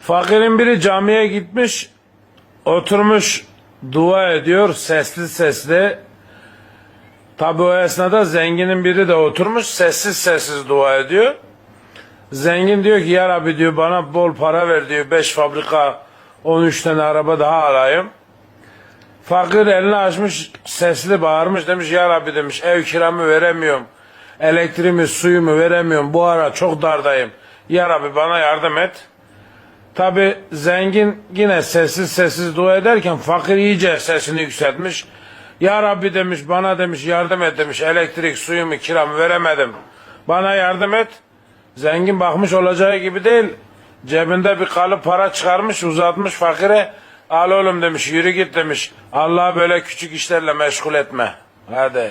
Fakirin biri camiye gitmiş, oturmuş dua ediyor sesli sesli. Tabi o esnada zenginin biri de oturmuş sessiz sessiz dua ediyor. Zengin diyor ki ya Rabbi diyor bana bol para ver diyor 5 fabrika 13 tane araba daha alayım. Fakir elini açmış sesli bağırmış demiş ya Rabbi demiş ev kiramı veremiyorum. Elektriğimi suyumu veremiyorum bu ara çok dardayım. Ya Rabbi bana yardım et. Tabi zengin yine sessiz sessiz dua ederken fakir iyice sesini yükseltmiş. Ya Rabbi demiş bana demiş yardım et demiş elektrik suyumu kiramı veremedim. Bana yardım et. Zengin bakmış olacağı gibi değil. Cebinde bir kalıp para çıkarmış uzatmış fakire. Al oğlum demiş yürü git demiş. Allah böyle küçük işlerle meşgul etme. Hadi.